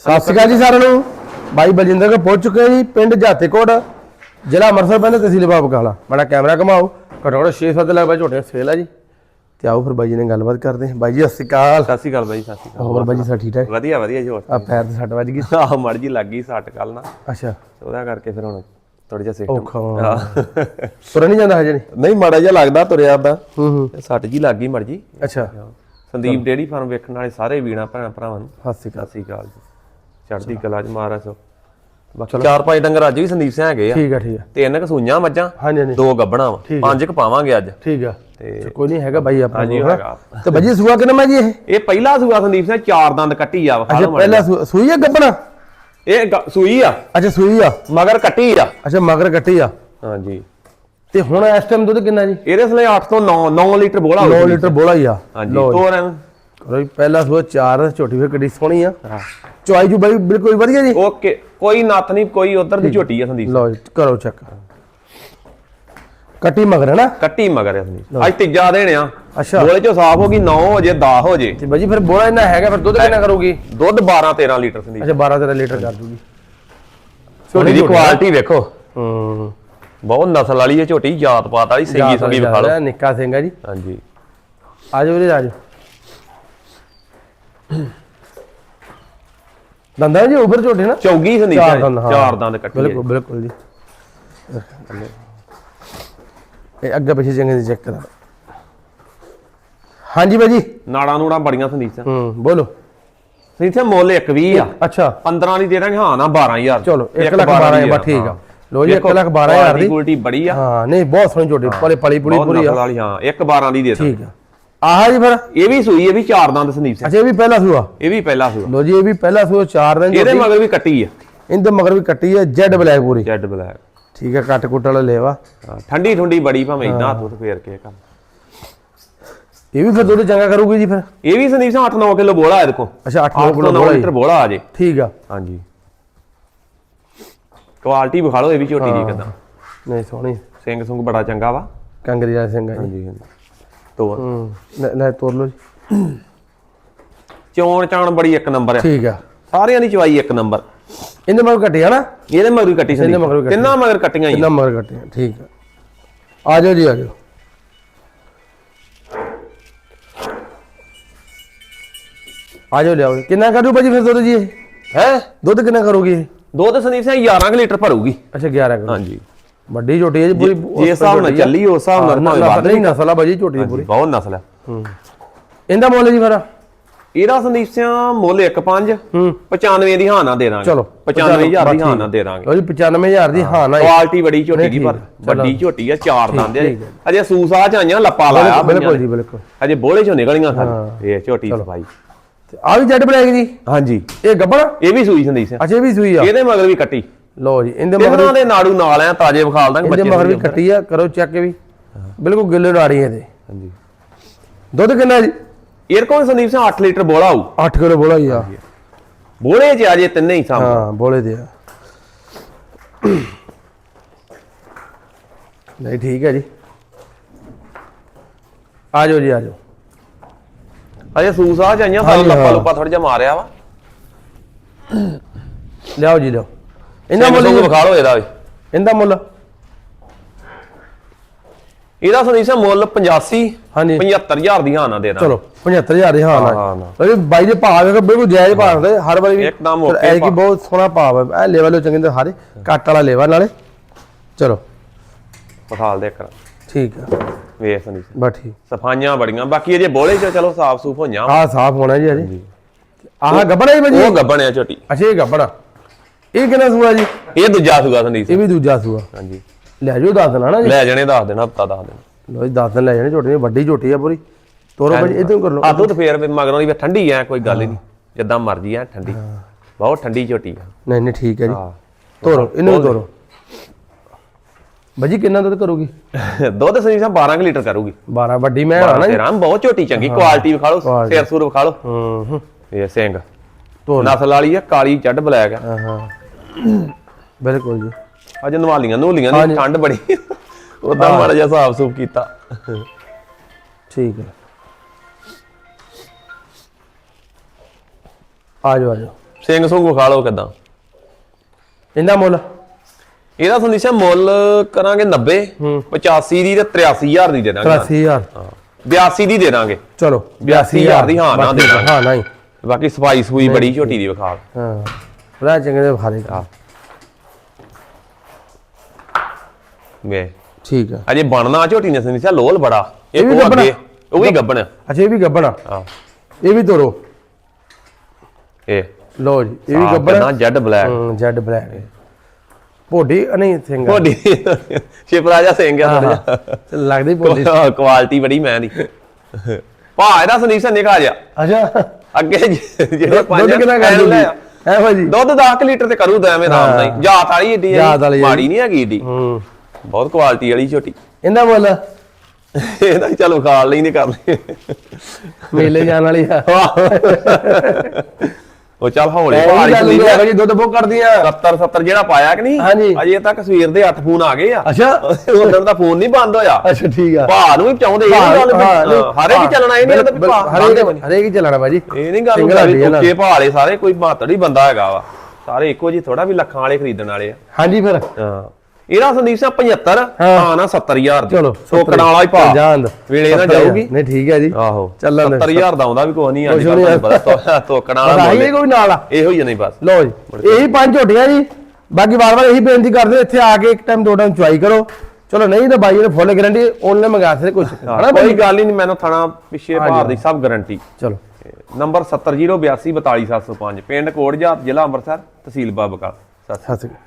ਸਤਿ ਸ਼੍ਰੀ ਅਕਾਲ ਜੀ ਸਾਰਿਆਂ ਨੂੰ। ਬਾਈ ਬਲਜਿੰਦਰ ਕੋ ਪਹੁੰਚ ਚੁੱਕੇ ਜੀ ਪਿੰਡ ਜਾਤੇਕੋਟ ਜ਼ਿਲ੍ਹਾ ਅੰਮ੍ਰਿਤਸਰ ਪੈਂਦਾ ਤਹਿਸੀਲ ਬਾਬਕਾਲਾ। ਬੜਾ ਕੈਮਰਾ ਘਮਾਓ। ਘੱਟੋ ਘੱਟ 6-7 ਲੱਖ ਬਾਈ ਝੋਟੇ ਸੇਲ ਆ ਜੀ। ਤੇ ਆਓ ਫਿਰ ਬਾਈ ਜੀ ਨੇ ਗੱਲਬਾਤ ਕਰਦੇ ਹਾਂ। ਬਾਈ ਜੀ ਸਤਿ ਸ਼੍ਰੀ ਅਕਾਲ। ਸਤਿ ਸ਼੍ਰੀ ਅਕਾਲ ਬਾਈ ਸਤਿ ਸ਼੍ਰੀ ਹੋਰ ਬਾਈ ਜੀ ਸਭ ਠੀਕ ਠਾਕ? ਅਕਾਲ ਵਧੀਆ ਵਧੀਆ ਜੀ ਹੋਰ ਆ ਪੈਰ ਤੇ ਸੱਟ ਵੱਜ ਗਈ। ਆਹ ਮੜ ਜੀ ਲੱਗ ਗਈ ਸੱਟ ਕੱਲ ਨਾ। ਅੱਛਾ। ਉਹਦਾ ਕਰਕੇ ਫਿਰ ਹੁਣ ਥੋੜਾ ਜਿਹਾ ਸਿਸਟਮ ਤੁਰ ਨਹੀਂ ਜਾਂਦਾ ਹਜੇ ਨਹੀਂ? ਨਹੀਂ ਮੜਾ ਜਿਹਾ ਲੱਗਦਾ ਤੁਰਿਆ ਦਾ ਹੂੰ ਹੂੰ। ਸੱਟ ਜੀ ਲੱਗ ਗਈ ਮੜ ਜੀ ਅੱਛਾ। ਸੰਦੀਪ ਡੇੜੀ ਫਾਰਮ ਵੇਖਣ ਵਾਲੇ ਸਾਰੇ ਵੀਣਾ ਭੈਣਾਂ ਭਰਾਵਾਂ ਨੂੰ। ਸਤਿ ਸ਼੍ਰੀ ਸਤਿ ਸ਼੍ਰੀ ਅਕਾਲ ਜੀ। ਚੜ੍ਹਦੀ ਕਲਾ ਚ ਮਹਾਰਾਜ। ਸੋ ਬਾਕੀ ਚਾਰ ਪੰਜ ਡੰਗਰ ਅੱਜ ਵੀ ਸੰਦੀਪ ਸਿੰਘ ਹੈਗੇ ਆ। ਠੀਕ ਆ ਠੀਕ ਆ। ਤਿੰਨ ਕਸੂਈਆਂ ਮੱਝਾਂ ਹਾਂਜੀ ਹਾਂਜੀ। ਦੋ ਗੱਬਣਾ ਵਾ। ਪੰਜ ਕ ਪਾਵਾਂਗੇ ਅੱਜ। ਠੀਕ ਆ। ਤੇ ਕੋਈ ਨਹੀਂ ਹੈਗਾ ਬਾਈ ਆਪਣਾ ਹਾਂਜੀ ਹੈਗਾ। ਤੇ ਬਾਈ ਜੀ ਸੂਆ ਕਿੰਨਾ ਮੈਂ ਜੀ ਇਹ? ਇਹ ਪਹਿਲਾ ਸੂਆ ਸੰਦੀਪ ਸਿੰਘ ਚਾਰ ਦੰਦ ਕੱਟੀ ਆ ਅੱਛਾ ਪਹਿਲਾ ਸੂਈ ਆ ਗੱਬਣਾ। ਇਹ ਸੂਈ ਆ। ਅੱਛਾ ਸੂਈ ਆ। ਮਗਰ ਕੱਟੀ ਆ। ਅੱਛਾ ਮਗਰ ਕੱਟੀ ਆ। ਹਾਂਜੀ। ਤੇ ਹੁਣ ਇਸ ਟਾਈਮ ਦੁੱਧ ਕਿੰਨਾ ਜੀ? ਇਹਦੇ ਸਲੇ 8 ਤੋਂ 9 9 ਲੀਟਰ ਬੋਲਾ 9 ਲੀਟਰ ਬੋਲਾ ਹੀ ਆ। ਹਾਂਜੀ। ਤੋਰ ਐਵੇਂ? ਜੀ ਪਹਿਲਾ ਸੂਆ ਚਾਰ ਝੋਟੀ ਫੇ ਕਿੱਡੀ ਸੋਹਣੀ ਆ। ਚੁਆਈ ਜੂ ਬਾਈ ਬਿਲਕੁਲ ਵਧੀਆ ਜੀ। ਓਕੇ ਕੋਈ ਨੱਥ ਨਹੀਂ ਕੋਈ ਉਧਰ ਦੀ ਝੋਟੀ ਆ ਸੰਦੀਪ। ਲਓ ਜੀ ਕਰੋ ਚੈੱਕ ਕੱਟੀ ਮਗਰ ਹੈ ਨਾ? ਕੱਟੀ ਮਗਰ ਆ ਸੰਦੀਪ। ਅੱਜ ਤੀਜਾ ਦੇਣ ਆ। ਅੱਛਾ। ਬੋਲੇ ਚੋਂ ਸਾਫ਼ ਹੋ ਗਈ 9 ਹੋ ਜੇ 10 ਹੋ ਜੇ ਤੇ ਬਾਜੀ ਫਿਰ ਬੋਲਾ ਇੰਨਾ ਹੈਗਾ ਫਿਰ ਦੁੱਧ ਕਿੰਨਾ ਕਰੂਗੀ? ਦੁੱਧ 12 13 ਲੀਟਰ ਸੰਦੀਪ। ਅੱਛਾ 12 13 ਲੀਟਰ ਕਰ ਦੂਗੀ। ਝੋਟੀ ਦੀ। ਕੁਆਲਿਟੀ ਵੇਖੋ। ਹੂੰ। ਬਹੁਤ ਨਸਲ ਵਾਲੀ ਇਹ ਝੋਟੀ ਜਾਤ ਪਾਤ ਵਾਲੀ ਸਿੰਗੀ ਸੰਗੀ ਵਿਖਾ ਲਓ ਨਿੱਕਾ ਸਿੰਘ ਆ ਜੀ। ਹਾਂਜੀ। ਆਜੋ ਵੀਰੇ ਆਜੋ ਦੰਦਾਂ ਜੀ ਉਪਰ ਝੋਟੇ ਨਾ? ਚੌਗੀ ਸੰਦੀਪ ਚਾਰ ਦੰਦ ਹਾਂ। ਚਾਰ ਦੰਦ ਕੱਟੀ ਬਿਲਕੁਲ ਬਿਲਕੁਲ ਜੀ। ਇਹ ਅੱਗੇ ਪਿੱਛੇ ਚੰਗੇ ਦੀ ਚੈੱਕ ਕਰਾ। ਹਾਂਜੀ ਬਾਜੀ ਨਾੜਾਂ ਨੂੜਾਂ ਬੜੀਆਂ ਸੰਦੀਪ ਸਿੰਘ ਹੂੰ ਬੋਲੋ। ਸੰਦੀਪ ਸਿੰਘ ਮੁੱਲ 1 20 ਆ। ਅੱਛਾ। 15 ਦੀ ਦੇ ਦਾਂਗੇ ਹਾਂ ਨਾ 12000 ਚਲੋ 1 ਲੱਖ 12 ਹਜ਼ਾਰ ਬਸ ਠੀਕ ਆ। ਲੋ ਜੀ 1 ਲੱਖ 12 ਹਜ਼ਾਰ ਦੀ। ਕੁਆਲਿਟੀ ਬੜੀ ਆ। ਹਾਂ ਨਹੀਂ ਬਹੁਤ ਸੋਹਣੀ ਝੋਟੀ ਪਲੇ ਪਲੀ ਪੂਰੀ ਬਹੁਤ ਪੂਰੀ ਨਸਲ ਆ ਵਾਲੀ ਹਾਂ 1 12 ਦੀ ਦੇ ਦਾਂ ਠੀਕ ਆ। ਆਹ ਜੀ ਫਿਰ। ਇਹ ਵੀ ਸੂਈ ਇਹ ਵੀ ਚਾਰ ਦੰਦ ਸੰਦੀਪ ਸਿੰਘ। ਅੱਛਾ ਇਹ ਵੀ ਪਹਿਲਾ ਸੂਆ? ਇਹ ਵੀ ਪਹਿਲਾ ਸੂਆ। ਲੋ ਜੀ ਇਹ ਵੀ ਪਹਿਲਾ ਸੂਆ ਚਾਰ ਦਿਨ ਇਹਦੇ ਮਗਰ ਵੀ ਕੱਟੀ ਆ। ਇਹਦੇ ਮਗਰ ਵੀ ਕੱਟੀ ਹੈ ਜੈਡ ਬਲੈਕ ਪੂਰੀ। Jet black. ਠੀਕ ਹੈ ਕੱਟ ਕੁੱਟ ਵਾਲਾ ਲੇਵਾ। ਠੰਡੀ ਠੁੰਡੀ ਬੜੀ ਭਾਵੇਂ ਇਦਾਂ ਹੱਥ ਉੱਤੇ ਫੇਰ ਕੇ ਕੰਮ। ਇਹ ਵੀ ਫਿਰ ਦੁੱਧ ਚੰਗਾ ਕਰੂਗੀ ਜੀ ਫਿਰ? ਇਹ ਵੀ ਸੰਦੀਪ ਸਿੰਘ 8-9 ਕਿਲੋ ਬੋਲਾ ਇਹਦੇ ਕੋ ਅੱਛਾ 8 8 ਕਿਲੋ ਤੋਂ 9 ਬੋਲਾ ਲੀਟਰ ਬੋਲਾ ਆ ਜੇ। ਠੀਕ ਆ। ਹਾਂਜੀ। ਕੁਆਲਿਟੀ ਵਿਖਾ ਲਓ ਇਹ ਵੀ ਝੋਟੀ ਦੀ ਕਿਦਾਂ। ਨਹੀਂ ਸੋਹਣੀ। ਸਿੰਘ ਸੁੰਗ ਬੜਾ ਚੰਗਾ ਵਾ। ਕੰਗਰੀ ਵਾਲਾ ਸਿੰਘ ਆ ਜੀ। ਹਾਂਜੀ ਹਾਂਜੀ। ਤੋਰ। ਹੂੰ ਲੈ- ਲੈ ਤੋਰ ਲਓ ਜੀ। ਚੋਣ ਚਾਣ ਬੜੀ ਇੱਕ ਨੰਬਰ ਆ। ਠੀਕ ਆ। ਸਾਰਿਆਂ ਦੀ ਚਵਾਈ ਇੱਕ ਨੰਬਰ। ਇਹਦੇ ਮਗਰ ਕੱਟਿਆ ਨਾ? ਇਹਦੇ ਮਗਰ ਵੀ ਕੱਟੀ ਸੰਦੀਪ ਮਗਰ ਵੀ ਕੱਟੀ। ਤਿੰਨਾਂ ਮਗਰ ਕੱਟੀਆਂ ਹੀ ਇਹਦਾ ਮਗਰ ਕੱਟਿਆ ਠੀਕ ਆ। ਆ ਜਾਓ ਜੀ ਆ ਜਾਓ। ਆ ਜਾਓ ਲਿਆਓ। ਕਿੰਨਾ ਕਰੂ ਭਾਜੀ ਫਿਰ ਦੁੱਧ ਜੀ ਇਹ? ਹੈ? ਦੁੱਧ ਕਿੰਨਾ ਕਰੋਗੀ ਇਹ? ਦੁੱਧ ਸੰਦੀਪ ਸਿੰਘ 11 ਕੁ ਲੀਟਰ ਭਰੂਗੀ। ਅੱਛਾ 11 ਕਿਲੋ ਹਾਂਜੀ। ਵੱਡੀ ਝੋਟੀ ਹੈ ਜੀ ਪੂਰੀ ਜੇ ਹਿਸਾਬ ਨਾਲ ਚੱਲੀ ਉਸ ਹਿਸਾਬ ਨਾਲ ਭਾਵੇਂ ਵੱਧ ਨਹੀਂ ਨਸਲ ਆ ਭਾਜੀ ਝੋਟੀ ਪੂਰੀ। ਬਹੁਤ ਨਸਲ ਆ। ਇਹਦਾ ਮੁੱਲ ਜੀ ਫਿਰ? ਇਹਦਾ ਸੰਦੀਪ ਸਿੰਘ ਮੁੱਲ 1.5 ਹੂੰ। 95 ਦੀ ਹਾਂ ਨਾ ਦੇ ਦਾਂਗੇ ਚਲੋ 95000 ਦੀ ਹਾਂ ਨਾ ਦੇ ਦਾਂਗੇ ਲਓ ਜੀ 95000 ਦੀ ਹਾਂ। ਨਾ ਕੁਆਲਿਟੀ ਬੜੀ ਝੋਟੀ ਦੀ ਪਰ ਵੱਡੀ ਝੋਟੀ ਆ ਚਾਰ ਦੰਦ ਆ। ਅਜੇ ਸੂਸਾ ਚ ਆਈਆਂ ਲੱਪਾ ਲਾਇਆ ਬਿਲਕੁਲ ਜੀ ਬਿਲਕੁਲ। ਅਜੇ ਬੋਲੇ ਚੋਂ ਨਿਕਲੀਆਂ ਖਾਲੀ ਇਹ ਝੋਟੀ ਸਫ਼ਾਈ। ਆ ਵੀ ਜੱਟ ਬਲੈਕ ਜੀ? ਹਾਂਜੀ। ਇਹ ਗੱਬੜ? ਇਹ ਵੀ ਸੂਈ ਸੰਦੀਪ ਸਿੰਘ ਅੱਛਾ ਇਹ ਵੀ ਸੂਈ ਆ। ਇਹਦੇ ਮਗਰ ਵੀ ਕੱਟੀ। ਲਓ ਜੀ ਇਹਦੇ ਮਗਰ ਇਹਨਾਂ ਦੇ ਨਾੜੂ ਨਾਲ ਆ ਤਾਜੇ ਵਿਖਾਲ ਦਾਂਗੇ ਇਹਦੇ ਬੱਚੇ ਮਗਰ ਵੀ ਕੱਟੀ ਆ ਕਰੋ ਚੈੱਕ ਵੀ। ਬਿਲਕੁਲ ਗਿੱਲੇ ਨਾੜੀ ਇਹਦੇ। ਹਾਂਜੀ। ਦੁੱਧ ਕਿੰਨਾ ਜੀ? ਇਹ ਕੋਲ ਸੰਦੀਪ ਸਿੰਘ 8 ਲੀਟਰ ਬੋਲਾ ਆਊ। 8 ਕਿਲੋ ਬੋਲਾ ਹੀ ਆ। ਬੋਲੇ ਚ ਅਜੇ ਤਿੰਨੇ ਹੀ ਸਾਹਮਣੇ। ਹਾਂ ਬੋਲੇ ਦੇ ਆ। ਨਹੀਂ ਠੀਕ ਹੈ ਜੀ। ਆ ਜਾਓ ਜੀ ਆ ਜਾਓ। ਅਜੇ ਸੂਸਾ ਚ ਆਈਆਂ ਹਾਂਜੀ, ਤਾਂ ਲੱਪਾ ਹਾਂ। ਲੁੱਪਾ ਥੋੜਾ ਜਿਹਾ ਮਾਰਿਆ ਵਾ। ਲਿਆਓ ਜੀ ਲਿਆਓ। ਇਹਨਾਂ ਮੁੱਲ ਜੀ- ਵਿਖਾ ਲਓ ਇਹਦਾ ਵੀ। ਇਹਦਾ ਮੁੱਲ। ਇਹਦਾ ਸੰਦੀਪ ਸਿੰਘ ਮੁੱਲ 85 ਹਾਂਜੀ। 75000 ਦੀ ਹਾਂ ਨਾ ਦੇ ਦਾਂ ਚਲੋ 75000 ਦੇ ਹਾਂ ਹਾਂ, ਨਾ ਨਾ। ਜੀ ਬਾਈ ਦੇ ਭਾਅ ਵੇਖੋ ਬਿਲਕੁਲ ਜਾਇਜ਼ ਭਾਅ ਹੁੰਦੇ। ਹਰ ਵਾਰੀ ਵੀ ਇੱਕਦਮ okay ਐਤਕੀ ਭਾਅ। ਬਹੁਤ ਸੋਹਣਾ ਭਾਅ ਹੈ ਇਹ ਲੈਵਲ ਚੰਗੇ ਤੇ ਹਾਰੇ ਕੱਟ ਵਾਲਾ ਲੈਵਲ ਨਾਲੇ। ਚਲੋ। ਵਿਖਾਲ ਦੇ ਕਰ ਠੀਕ ਆ। ਵੇਖ ਸੰਦੀਪ ਬਸ ਠੀਕ। ਸਫਾਈਆਂ ਬੜੀਆਂ। ਬਾਕੀ ਅਜੇ ਬੋਲੇ ਚ ਚਲੋ ਸਾਫ਼ ਸੂਫ ਹੋਈਆਂ। ਆਹ ਸਾਫ਼ ਹੋਣਾ ਜੀ ਅਜੇ। ਆਹ ਗੱਬੜਾ ਹੀ ਭਾਜੀ? ਉਹ ਗੱਬਣਿਆ ਝੋਟੀ। ਅੱਛਾ ਇਹ ਗੱਬੜਾ ਇਹ ਕਿੰਨਾ ਸੂਆ ਜੀ? ਇਹ ਦੂਜਾ ਸੁਗਾ ਸੰਦੀਪ ਇਹ ਵੀ ਦੂਜਾ ਸੂਆ। ਹਾਂਜੀ। ਲੈ ਜਾਓ ਦੱਸ ਦੇਣਾ ਨਾ ਜੀ। ਲੈ ਜਾਣੇ ਦੱਸ ਦੇਣਾ ਹਫਤਾ ਦੱਸ ਦੇਣਾ ਲੋ ਜੀ ਦੱਸ ਦਿਨ ਲੈ ਜਾਣੇ ਝੋਟੀ ਵੱਡੀ ਝੋਟੀ ਆ ਪੂਰੀ। ਤੋਰੋ ਭਾਜੀ ਇਦੋਂ ਕਰ ਲਓ ਆ ਦੁੱਧ ਫੇਰ ਮਗਰੋਂ ਦੀ ਵੀ ਠੰਡੀ ਐ ਕੋਈ ਗੱਲ ਨਹੀਂ ਜਿੱਦਾਂ ਮਰਜ਼ੀ ਐ ਠੰਡੀ। ਬਹੁਤ ਠੰਡੀ ਝੋਟੀ ਆ। ਨਹੀਂ ਨਹੀਂ ਠੀਕ ਹੈ ਜੀ। ਤੋਰੋ ਇਹਨੂੰ ਤੋਰੋ। ਭਾਜੀ ਕਿੰਨਾ ਦੁੱਧ ਕਰੂਗੀ? ਦੁੱਧ ਸੰਦੀਪ ਸਿੰਘ 12 ਕੁ ਲੀਟਰ ਕਰੂਗੀ। 12 ਵੱਡੀ ਮੈਂ ਆ ਨਾ ਜੀ। ਬਹੁਤ ਝੋਟੀ ਚੰਗੀ ਕੁਆਲਿਟੀ ਵਿਖਾ ਲਓ। ਸਿਰ ਸੂਰ ਵਿਖਾ ਲਓ। ਹੂੰ ਹੂੰ। ਇਹ ਸਿੰਘ ਨਸਲ ਵਾਲੀ ਆ ਕਾਲੀ ਚੱਡ ਬਲੈਕ ਆ। ਹਾਂ ਹਾਂ। ਬਿਲਕੁਲ ਜੀ। ਅੱਜ ਨਵਾਲੀਆਂ ਨੂਲੀਆਂ ਦੀ ਠੰਡ ਬੜੀ। ਉਦਾਂ ਮਾੜਾ ਜਿਹਾ ਸਾਫ਼ ਸੂਫ ਕੀਤਾ। ਠੀਕ ਹੈ। ਆ ਜਾਓ ਆ ਜਾਓ। ਸਿੰਘ ਸੁੰਗ ਵਿਖਾ ਲਓ ਕਿਦਾਂ? ਇਹਦਾ ਮੁੱਲ? ਇਹਦਾ ਸੰਦੀਸ਼ਾ ਮੁੱਲ ਕਰਾਂਗੇ 90 85 ਦੀ ਤੇ 83000 ਦੀ ਦੇ ਦਾਂਗੇ। 83000 82 ਦੀ ਦੇ ਦਾਂਗੇ। ਚਲੋ 82,000 ਦੀ ਹਾਂ ਨਾ ਦੇ ਦਾਂਗੇ। ਹਾਂ ਨਹੀਂ। ਬਾਕੀ ਸਫ਼ਾਈ ਸੂਈ ਬੜੀ ਝੋਟੀ ਦੀ ਵਿਖਾ ਹਾਂ ਬੜਾ ਚੰਗੇ ਦੇ ਭਾਰੇ ਆ ਵੇ। ਠੀਕ ਆ। ਅਜੇ ਬਣਨਾ ਝੋਟੀ ਨੇ ਸੰਦੀਸ਼ਾ ਲੋਲ ਬੜਾ। ਇਹ ਵੀ? ਅੱਗੇ ਉਹ ਵੀ ਗੱਬਣ। ਅੱਛਾ ਇਹ ਵੀ ਗੱਬਣਾ? ਆ ਇਹ ਵੀ ਤੋਰੋ। ਇਹ। ਲੋ ਜੀ ਇਹ ਵੀ ਗੱਬਣਾ? ਗੱਬਣਾ ਜੈਡ ਬਲੈਕ। ਹੂੰ ਜੈਡ ਬਲੈਕ। ਭੋਡੀ ਨਹੀਂ ਸਿੰਘ ਕੋਡੀ ਸ਼ਿਪਰਾ ਜਾ ਸਿੰਘ ਆ ਲੱਗਦੀ ਭੋਡੀ। ਕੁਆਲਿਟੀ ਬੜੀ ਮੈਂ ਦੀ। ਭਾ ਇਹਦਾ ਸੰਦੀਸ਼ਾ ਨਿਕਾ ਜਾ ਅੱਛਾ। ਅੱਗੇ ਜਿਹੜੇ ਪੰਜ ਦੁੱਧ ਕਿੰਨਾ ਕਰ ਦੂਗੀ ਲੈ। ਐ ਭਾਜੀ? ਦੁੱਧ 10 ਲੀਟਰ ਤੇ ਕਰੂ ਦੈਵੇਂ ਆਰਾਮ ਨਾਲ ਹੀ। ਜਾਤ ਵਾਲੀ ਏਡੀ ਆ। ਮਾੜੀ ਨਹੀਂ ਹੈਗੀ ਏਡੀ। ਹੂੰ। ਬਹੁਤ ਕੁਆਲਿਟੀ ਵਾਲੀ ਝੋਟੀ। ਇਹਦਾ ਮੁੱਲ? ਇਹਦਾ ਚਲੋ ਖਾਲ ਲਈ ਨਹੀਂ ਕਰਨੀ। ਮੇਲੇ ਜਾਣ ਵਾਲੀ ਆ। ਉਹ ਚੱਲ ਹੌਲੀ ਭਾਰੀ ਨਹੀਂ ਹੈ ਜੀ ਦੁੱਧ ਬੁੱਕ ਕਰਦੀਆਂ 70 70 ਜਿਹੜਾ ਪਾਇਆ ਕਿ ਨਹੀਂ? ਹਾਂਜੀ। ਅਜੇ ਤੱਕ ਸਵੇਰ ਦੇ 8 ਫੋਨ ਆ ਗਏ ਆ। ਅੱਛਾ। ਉਦੋਂ ਦਾ ਫੋਨ ਨਹੀਂ ਬੰਦ ਹੋਇਆ। ਅੱਛਾ ਠੀਕ ਆ। ਭਾ ਨੂੰ ਵੀ ਚਾਹੁੰਦੇ ਇਹ ਗੱਲ ਹਰੇ ਕੀ ਚੱਲਣਾ ਇਹ ਨਹੀਂ ਤਾਂ ਵੀ ਭਾ ਹਰੇਕ ਹਰੇਕ ਹੀ ਚੱਲਣਾ ਭਾਜੀ ਇਹ ਨਹੀਂ ਗੱਲ ਆ। ਉੱਚੇ ਭਾਲੇ ਸਾਰੇ ਕੋਈ ਮਾਤੜ ਬੰਦਾ ਹੈਗਾ ਵਾ। ਸਾਰੇ ਇੱਕੋ ਜੀ ਥੋੜਾ ਵੀ ਲੱਖਾਂ ਵਾਲੇ ਖਰੀਦਣ ਵਾਲੇ ਆ। ਹਾਂਜੀ ਫਿਰ। ਹਾਂ। ਇਹਦਾ ਸੰਦੀਪ ਸਿੰਘ 75 ਹਾਂ। ਨਾ 70000 ਦੀ। ਚਲੋ ਟੋਕਣ ਵਾਲਾ ਹੀ ਭਾ ਜਾਨ ਵੇਲੇ ਨਾਲ ਜਾਊਗੀ। ਨਹੀਂ ਠੀਕ ਹੈ ਜੀ। ਆਹੋ ਚੱਲਣ ਦੇ। 70000 ਦਾ ਆਉਂਦਾ ਵੀ ਕੋਈ ਨਹੀਂ ਨੀ ਤੁਹਾਨੂੰ ਪਤਾ ਟੋਕਣ ਵਾਲਾ ਇਹ ਕੋਈ ਨਾਲ ਆ। ਇਹੋ ਹੀ ਨਹੀਂ ਬਸ। ਲਓ ਜੀ ਇਹੀ ਪੰਜ ਝੋਟੀਆਂ ਜੀ। ਬਾਕੀ ਵਾਰ-ਵਾਰ ਇਹੀ ਬੇਨਤੀ ਕਰਦੇ ਇੱਥੇ ਆ ਕੇ ਇੱਕ ਟਾਈਮ ਦੋ ਟਾਈਮ ਚੁਆਈ ਕਰੋ। ਚਲੋ ਨਹੀਂ ਤਾਂ ਬਾਈ ਨੇ ਫੁੱਲ ਗਾਰੰਟੀ ਉਹਨੇ ਮੰਗਾ ਸਕਦੇ ਕੁਝ ਹਨਾ ਕੋਈ ਗੱਲ ਹੀ ਨਹੀਂ ਮੈਨੂੰ ਥਾਣਾ ਪਿੱਛੇ ਭਾਰ ਦੀ ਸਭ ਗਾਰੰਟੀ ਚਲੋ। ਨੰਬਰ 70082 42705 ਪਿੰਡ ਕੋਟਜਾ ਜ਼ਿਲ੍ਹਾ ਅੰਮ੍ਰਿਤਸਰ ਤਹਿਸੀਲ ਬਾਬਕਾ ਸਤਿ ਸ਼੍ਰੀ ਅਕਾਲ।